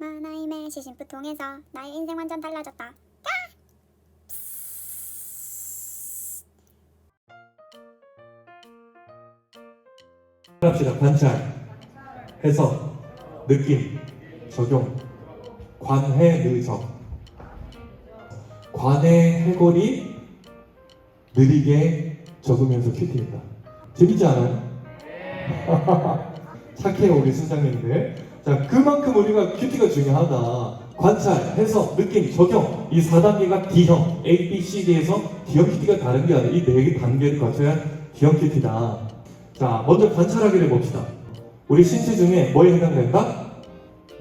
만화임의 시신프 통해서 나의 인생 완전 달라졌다. 합시다. 관찰, 해석, 느낌, 적용, 관해, 느적. 관해 해골이 느리게 적으면서 큐티입니다. 재밌지 않아요? 착해요 우리 순장님들. 자 그만큼 우리가 큐티가 중요하다. 관찰, 해석, 느낌, 적용 이 4단계가 D형, A, B, C, D에서 D형 큐티가 다른 게 아니라 이네 개 단계를 거쳐야 D형 큐티다. 자, 먼저 관찰하기를 해봅시다. 우리 신체 중에 뭐에 해당된다?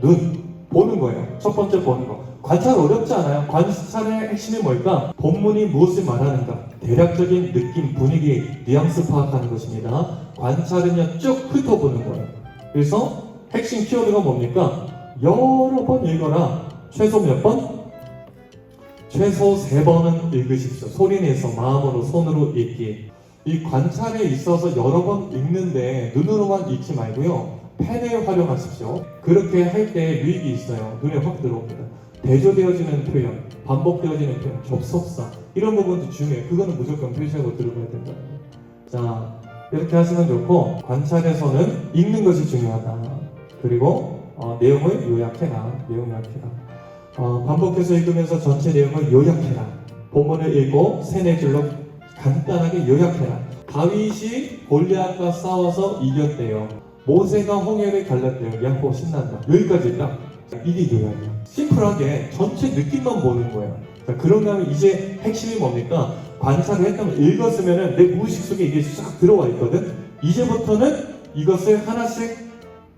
눈, 보는 거예요. 첫 번째 보는 거. 관찰 어렵지 않아요. 관찰의 핵심이 뭘까? 본문이 무엇을 말하는가? 대략적인 느낌, 분위기, 뉘앙스 파악하는 것입니다. 관찰은요, 쭉 훑어보는 거예요. 그래서 핵심 키워드가 뭡니까? 여러 번 읽어라. 최소 몇 번? 최소 세 번은 읽으십시오. 소리내서 마음으로 손으로 읽기. 이 관찰에 있어서 여러 번 읽는데 눈으로만 읽지 말고요. 펜을 활용하십시오. 그렇게 할 때 유익이 있어요. 눈에 확 들어옵니다. 대조되어지는 표현, 반복되어지는 표현, 접속사 이런 부분도 중요해요. 그거는 무조건 표시하고 들어가야 된다. 자 이렇게 하시면 좋고 관찰에서는 읽는 것이 중요하다. 그리고 어, 내용을 요약해라. 내용 요약해라. 어, 반복해서 읽으면서 전체 내용을 요약해라. 본문을 읽고 세네 줄로 간단하게 요약해라. 다윗이 골리앗과 싸워서 이겼대요. 모세가 홍해를 갈랐대요. 야호 신난다. 여기까지 딱 이게 요약이야. 심플하게 전체 느낌만 보는 거예요. 자, 그런가 하면 이제 핵심이 뭡니까? 관찰을 했다면 읽었으면은 내 무의식 속에 이게 싹 들어와 있거든. 이제부터는 이것을 하나씩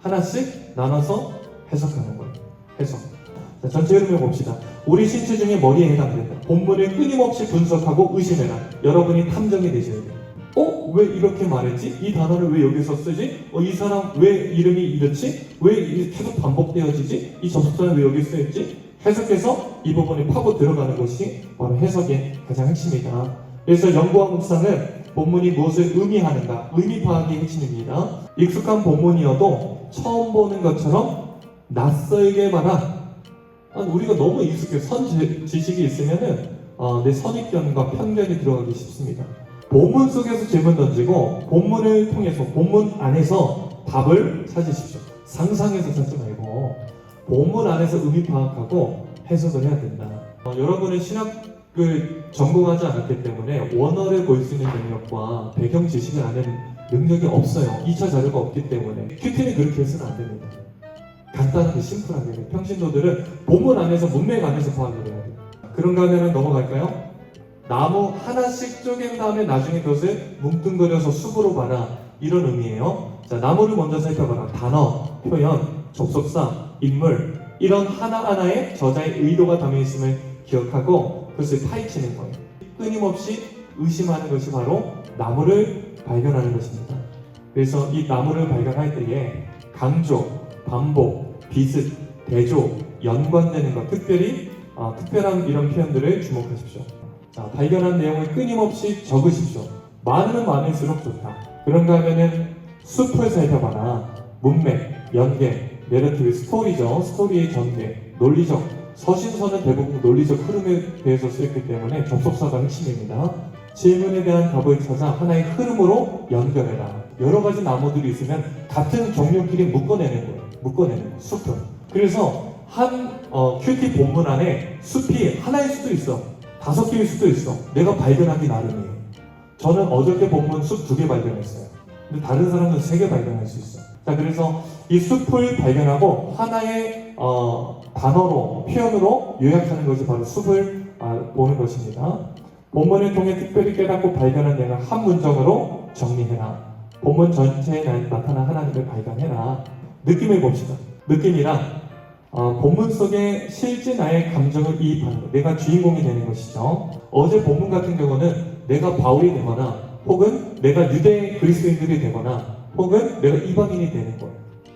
하나씩 나눠서 해석하는 거예요. 해석. 자, 전체 흐름을 봅시다. 우리 신체 중에 머리에 해당된다. 본문을 끊임없이 분석하고 의심해라. 여러분이 탐정이 되셔야 돼요. 어? 왜 이렇게 말했지? 이 단어를 왜 여기서 쓰지? 어, 이 사람 왜 이름이 이렇지? 왜 계속 반복되어지지? 이 접속사는 왜 여기 쓰였지? 해석해서 이 부분에 파고 들어가는 것이 바로 해석의 가장 핵심이다. 그래서 연구와 묵상은 본문이 무엇을 의미하는가, 의미 파악이 핵심입니다. 익숙한 본문이어도 처음 보는 것처럼 낯설게 봐라. 아니, 우리가 너무 익숙해 선 지- 지식이 있으면은 어, 내 선입견과 편견이 들어가기 쉽습니다. 본문 속에서 질문 던지고 본문을 통해서 본문 안에서 답을 찾으십시오. 상상해서 찾지 말고 본문 안에서 의미 파악하고 해석을 해야 된다. 어, 여러분은 신학을 전공하지 않았기 때문에 원어를 볼 수 있는 능력과 배경 지식을 아는 능력이 없어요. 2차 자료가 없기 때문에 큐티는 그렇게 해서는 안 됩니다. 간단하게 심플하게 평신도들은 본문 안에서 문맥 안에서 파악을 해야 돼요. 그런가 하면 넘어갈까요? 나무 하나씩 쪼갠 다음에 나중에 그것을 뭉뚱그려서 숲으로 봐라 이런 의미예요. 자 나무를 먼저 살펴봐라 단어, 표현, 접속사, 인물 이런 하나하나에 저자의 의도가 담겨 있음을 기억하고 그것을 파헤치는 거예요. 끊임없이 의심하는 것이 바로 나무를 발견하는 것입니다. 그래서 이 나무를 발견할 때에 강조, 반복, 비슷, 대조, 연관되는 것 특별히 아, 특별한 이런 표현들을 주목하십시오. 자, 발견한 내용을 끊임없이 적으십시오. 많으면 많을수록 좋다. 그런가 하면은 숲을 살펴봐라. 문맥, 연계, 내러티브, 스토리죠. 스토리의 전개, 논리적, 서신서는 대부분 논리적 흐름에 대해서 쓰였기 때문에 접속사가 핵심입니다. 질문에 대한 답을 찾아 하나의 흐름으로 연결해라. 여러 가지 나무들이 있으면 같은 종류끼리 묶어내는 거예요. 묶어내는 거예요. 숲을. 그래서 한 어, 큐티 본문 안에 숲이 하나일 수도 있어. 다섯 개일 수도 있어. 내가 발견하기 나름이에요. 저는 어저께 본문 숲 두 개 발견했어요. 근데 다른 사람은 세 개 발견할 수 있어. 자, 그래서 이 숲을 발견하고 하나의 어, 단어로, 표현으로 요약하는 것이 바로 숲을 아, 보는 것입니다. 본문을 통해 특별히 깨닫고 발견한 내용을 한 문장으로 정리해라. 본문 전체에 나- 나타난 하나님을 발견해라. 느낌을 봅시다. 느낌이란 어, 본문 속에 실제 나의 감정을 이입하는 것, 내가 주인공이 되는 것이죠. 어제 본문 같은 경우는 내가 바울이 되거나 혹은 내가 유대 그리스도인들이 되거나 혹은 내가 이방인이 되는 거예요.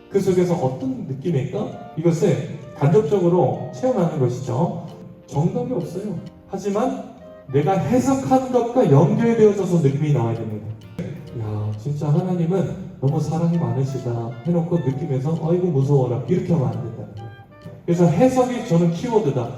그 속에서 어떤 느낌일까? 이것을 간접적으로 체험하는 것이죠. 정답이 없어요. 하지만 내가 해석한 것과 연결되어져서 느낌이 나와야 됩니다. 야, 진짜 하나님은 너무 사랑이 많으시다 해놓고 느낌에서 아이고 무서워라 이렇게 하면 안 된다. 그래서 해석이 저는 키워드다.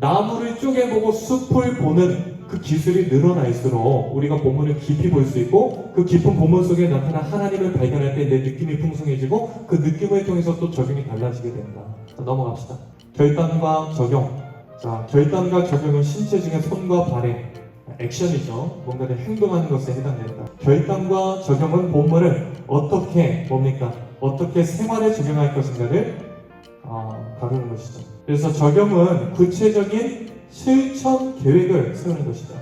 나무를 쪼개보고 숲을 보는 그 기술이 늘어날수록 우리가 본문을 깊이 볼 수 있고 그 깊은 본문 속에 나타난 하나님을 발견할 때 내 느낌이 풍성해지고 그 느낌을 통해서 또 적용이 달라지게 된다. 자, 넘어갑시다. 결단과 적용. 자, 결단과 적용은 신체 중에 손과 발의 액션이죠. 뭔가를 행동하는 것에 해당된다. 결단과 적용은 본문을 어떻게 뭡니까? 어떻게 생활에 적용할 것인가를 어, 다루는 것이죠. 그래서 적용은 구체적인 실천 계획을 세우는 것이다.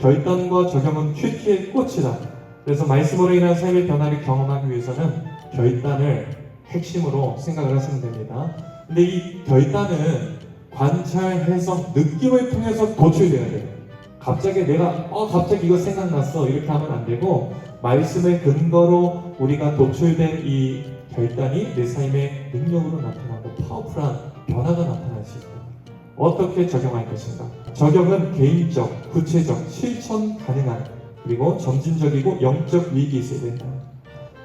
결단과 적용은 큐티의 꽃이다. 그래서 말씀으로 인한 삶의 변화를 경험하기 위해서는 결단을 핵심으로 생각을 하시면 됩니다. 근데 이 결단은 관찰, 해석, 느낌을 통해서 도출돼야 돼요. 갑자기 내가 어 갑자기 이거 생각났어 이렇게 하면 안 되고 말씀의 근거로 우리가 도출된 이 결단이 내 삶의 능력으로 나타나고 파워풀한 변화가 나타날 수 있다. 어떻게 적용할 것인가? 적용은 개인적, 구체적, 실천 가능한 그리고 점진적이고 영적 위익이 있어야 된다.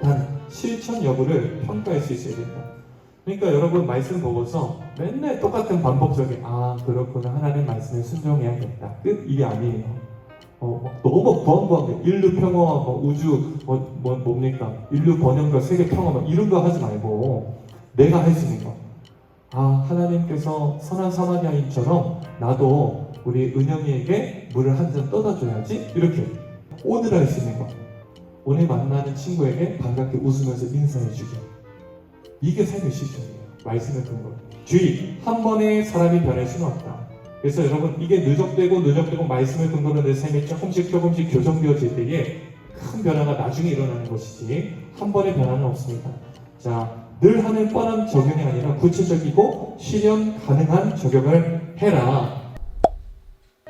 단 실천 여부를 평가할 수 있어야 된다. 그러니까 여러분 말씀 보고서 맨날 똑같은 반복적인 아 그렇구나 하나님 말씀에 순종해야겠다 끝 이게 아니에요. 어, 막 너무 구한구한 인류 평화, 뭐 우주 뭐, 뭐 뭡니까 인류 번영과 세계 평화 막 이런 거 하지 말고 내가 할 수 있는 거. 아 하나님께서 선한 사마리아인처럼 나도 우리 은영이에게 물을 한 잔 떠다 줘야지 이렇게 오늘 할 수 있는 거. 오늘 만나는 친구에게 반갑게 웃으면서 인사해 주기. 이게 삶의 실천이에요. 말씀의 근거. 주의, 한 번에 사람이 변할 수는 없다. 그래서 여러분, 이게 누적되고 누적되고 말씀을 근거로 내 삶이 조금씩 조금씩 교정되어질 때에 큰 변화가 나중에 일어나는 것이지, 한 번의 변화는 없습니다. 자, 늘 하는 뻔한 적용이 아니라 구체적이고 실현 가능한 적용을 해라.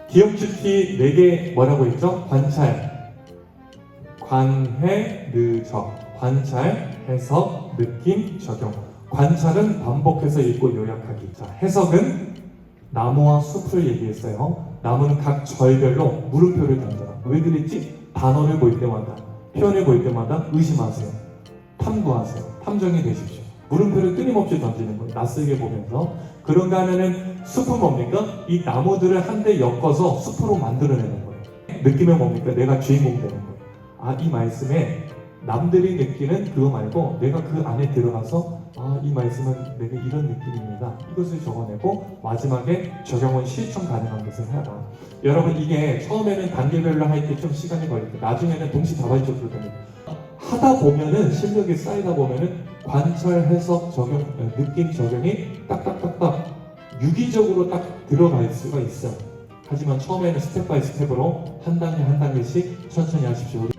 기억 주티 4개 뭐라고 했죠? 관찰, 관회, 느적, 관찰, 해석, 느낌, 적용. 관찰은 반복해서 읽고 요약하기. 자, 해석은 나무와 숲을 얘기했어요. 나무는 각 절별로 물음표를 던져라. 왜 그랬지? 단어를 볼 때마다, 표현을 볼 때마다 의심하세요. 탐구하세요. 탐정이 되십시오. 물음표를 끊임없이 던지는 거예요. 낯설게 보면서. 그런가 하면은 숲은 뭡니까? 이 나무들을 한데 엮어서 숲으로 만들어내는 거예요. 느낌은 뭡니까? 내가 주인공 되는 거예요. 아, 이 말씀에 남들이 느끼는 그거 말고 내가 그 안에 들어가서 아, 이 말씀은 내가 이런 느낌입니다. 이것을 적어내고 마지막에 적용은 실천 가능한 것을 해라. 여러분 이게 처음에는 단계별로 할 때 좀 시간이 걸리고 나중에는 동시다발적으로 됩니다. 하다 보면은 실력이 쌓이다 보면은 관찰, 해석, 적용, 어, 느낌 적용이 딱딱딱딱 유기적으로 딱 들어갈 수가 있어요. 하지만 처음에는 스텝 바이 스텝으로 한 단계 한 단계씩 천천히 하십시오.